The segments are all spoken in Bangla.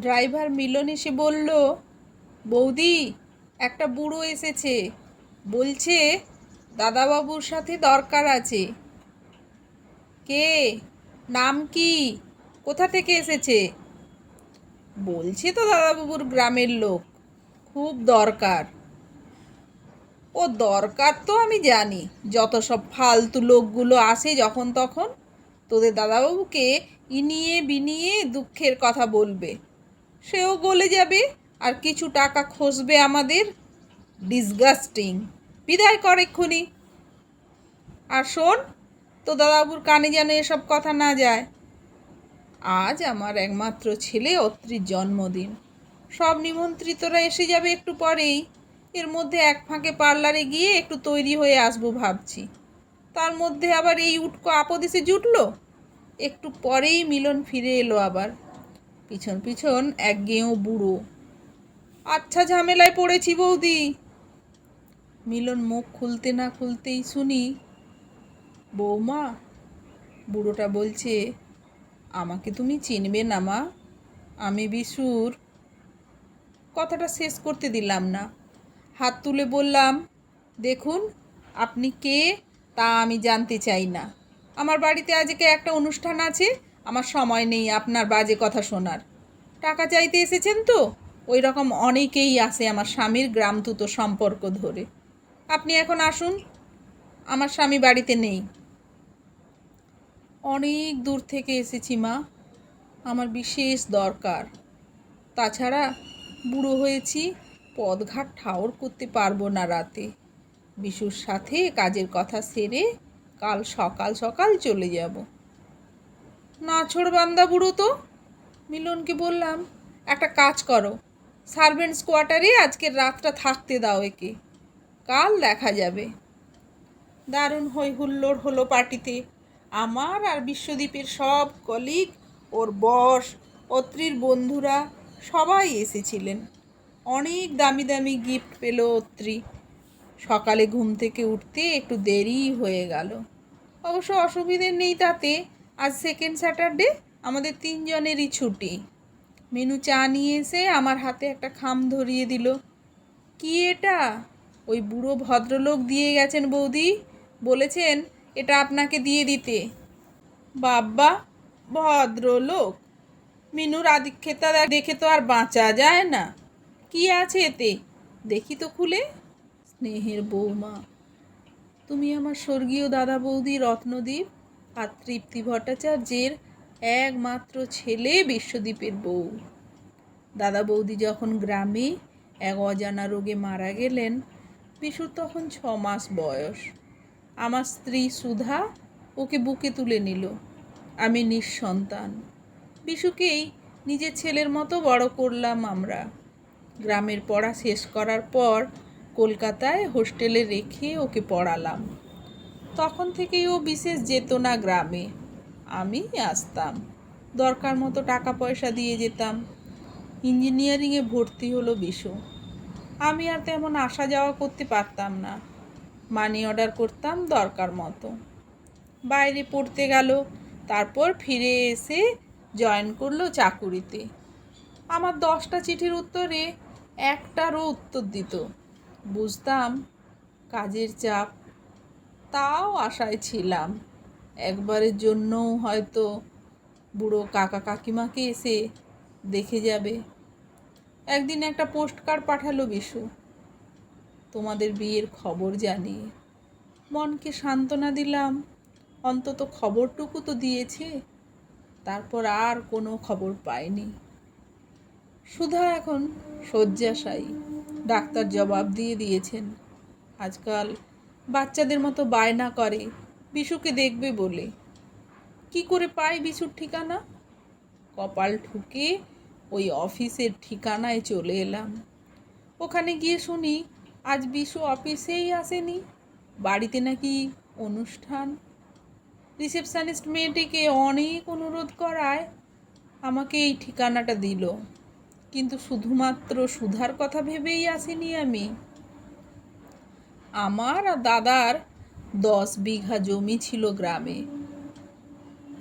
ড্রাইভার মিলন এসে বলল, বৌদি, একটা বুড়ো এসেছে। বলছে, দাদাবাবুর সাথে দরকার আছে। কে? নাম কি? কোথা থেকে এসেছে? বলছে তো দাদাবাবুর গ্রামের লোক, খুব দরকার। ও দরকার তো আমি জানি, যত সব ফালতু লোকগুলো আসে যখন তখন, তোদের দাদাবাবুকে ইনিয়ে বিনিয়ে দুঃখের কথা বলবে। সেও গলে যাবে, আর কিছু টাকা খসবে আমাদের। ডিসগাস্টিং বিদায় কর এক্ষুনি। আর শোন তো দাদাবুর কানে যেন এসব কথা না যায়। আজ আমার একমাত্র ছেলে অত্রির জন্মদিন। সব নিমন্ত্রিতরা এসে যাবে একটু পরেই। এর মধ্যে এক ফাঁকে পার্লারে গিয়ে একটু তৈরি হয়ে আসব ভাবছি। তার মধ্যে আবার এই উটকো আপদ এসে জুটলো? একটু পরেই মিলন ফিরে এলো আবার। পিছন পিছন এক গেঁয়ো বুড়ো। আচ্ছা ঝামেলায় পড়েছি বৌদি। মিলন মুখ খুলতে না খুলতেই শুনি, বৌমা, বুড়োটা বলছে, আমাকে তুমি চিনবে না মা, আমি বিশুর। কথাটা শেষ করতে দিলাম না। হাত তুলে বললাম, দেখুন, আপনি কে তা আমি জানতে চাই না। আমার বাড়িতে আজকে একটা অনুষ্ঠান আছে আমার সময় নেই আপনার বাজে কথা শোনার। টাকা চাইতে এসেছেন তো? ওই রকম অনেকেই আসে আমার স্বামীর গ্রামতুতো সম্পর্ক ধরে। আপনি এখন আসুন। আমার স্বামী বাড়িতে নেই। অনেক দূর থেকে এসেছি মা। আমার বিশেষ দরকার। তাছাড়া বুড়ো হয়েছি, পদঘাট ঠাওর করতে পারব না রাতে। বিশুর সাথে কাজের কথা সেরে কাল সকাল সকাল চলে যাব। নাছড় বান্দা বুড়ো তো। মিলনকে বললাম, একটা কাজ করো। সার্ভেন্টস কোয়ার্টারে আজকের রাতটা থাকতে দাও একে। কাল দেখা যাবে। দারুণ হই হুল্লোড় হলো পার্টিতে। আমার আর বিশ্বদ্বীপের সব কলিগ, ওর বস অত্রির বন্ধুরা সবাই এসেছিলেন। অনেক দামি দামি গিফট পেল অত্রি। সকালে ঘুম থেকে উঠতে একটু দেরি হয়ে গেল। অবশ্য অসুবিধে নেই তাতে। আজ সেকেন্ড স্যাটারডে আমাদের তিনজনেরই ছুটি। মেনু চা নিয়ে এসে আমার হাতে একটা খাম ধরিয়ে দিল। কি এটা? ওই বুড়ো ভদ্রলোক দিয়ে গেছেন বৌদি। বলেছেন এটা আপনাকে দিয়ে দিতে। বাব্বা, ভদ্রলোক? মিনুর আদিক্ষেতা দেখে তো আর বাঁচা যায় না। কি আছে এতে? দেখি তো খুলে। স্নেহের বৌমা, তুমি আমার স্বর্গীয় দাদা বৌদি রত্নদ্বীপ আর তৃপ্তি ভট্টাচার্যের একমাত্র ছেলে বিশ্বদ্বীপের বউ। দাদা বৌদি যখন গ্রামে এক অজানা রোগে মারা গেলেন বিশুর তখন ছ মাস বয়স। আমার স্ত্রী সুধা ওকে বুকে তুলে নিল। আমি নিঃসন্তান। বিশুকেই নিজের ছেলের মতো বড় করলাম আমরা। গ্রামের পড়া শেষ করার পর কলকাতায় হোস্টেলে রেখে ওকে পড়ালাম। তখন থেকেই ও বিশেষ যেত না গ্রামে। আমি আসতাম। দরকার মতো টাকা পয়সা দিয়ে যেতাম। ইঞ্জিনিয়ারিংয়ে ভর্তি হলো বিশু। আমি আর তেমন আসা যাওয়া করতে পারতাম না। মানি অর্ডার করতাম দরকার মতো। বাইরে পড়তে গেল, তারপর ফিরে এসে জয়েন করল চাকুরিতে। আমার দশটা চিঠির উত্তরে একটারও উত্তর দিত। বুঝতাম, কাজের চাপ তাও আশায় ছিলাম। একবারের জন্যও হয়তো বুড়ো কাকা কাকিমাকে এসে দেখে যাবে। একদিন একটা পোস্ট কার্ড পাঠালো বিশু। তোমাদের বিয়ের খবর জানিয়ে মনকে সান্ত্বনা দিলাম, অন্তত খবরটুকু তো দিয়েছে। তারপর আর কোনো খবর পাইনি। সুধা এখন শয্যাশায়ী। ডাক্তার জবাব দিয়ে দিয়েছেন, আজকাল বাচ্চাদের মতো বায়না করে, বিশুকে দেখবে বলে। কি করে পাই বিশুর ঠিকানা? কপাল ঠুকে ওই অফিসের ঠিকানায় চলে এলাম। ওখানে গিয়ে শুনি, আজ বিশু অফিসেই আসেনি। বাড়িতে নাকি অনুষ্ঠান। রিসেপশানিস্ট মেয়েটিকে অনেক অনুরোধ করায়, আমাকে এই ঠিকানাটা দিল। কিন্তু শুধুমাত্র সুধার কথা ভেবেই আসিনি আমি। আমার দাদার দশ বিঘা জমি ছিল গ্রামে।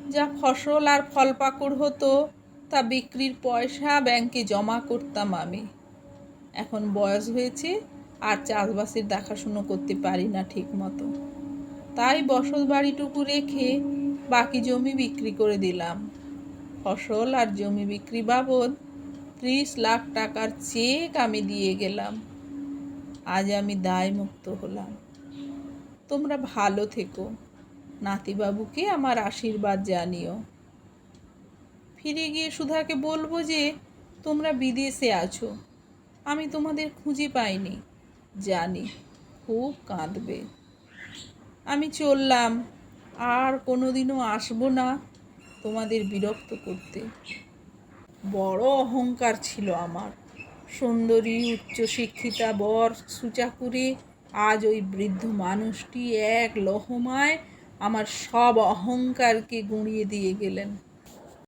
যা ফসল আর ফল পাকড় হতো, তা বিক্রির পয়সা ব্যাংকে জমা করতাম আমি। এখন বয়স হয়েছে, আর চাষবাসের দেখাশুনো করতে পারি না ঠিক মতো তাই বসত বাড়িটুকু রেখে বাকি জমি বিক্রি করে দিলাম। ফসল আর জমি বিক্রি বাবদ ত্রিশ লাখ টাকার চেক আমি দিয়ে গেলাম। আজ আমি দায়মুক্ত হলাম। তোমরা ভালো থেকো। নাতিবাবুকে আমার আশীর্বাদ জানিও। ফিরে গিয়ে সুধাকে বলব যে, তোমরা বিদেশে আছো। আমি তোমাদের খুঁজে পাইনি। জানি, খুব কাঁদবে। আমি চললাম। আর কোনোদিনও আসব না তোমাদের বিরক্ত করতে। বড় অহংকার ছিল আমার। সুন্দরী, উচ্চশিক্ষিতা, বর, সুচাকুরি, আজ ওই বৃদ্ধ মানুষটি এক লহমায় আমার সব অহংকারকে গুঁড়িয়ে দিয়ে গেলেন।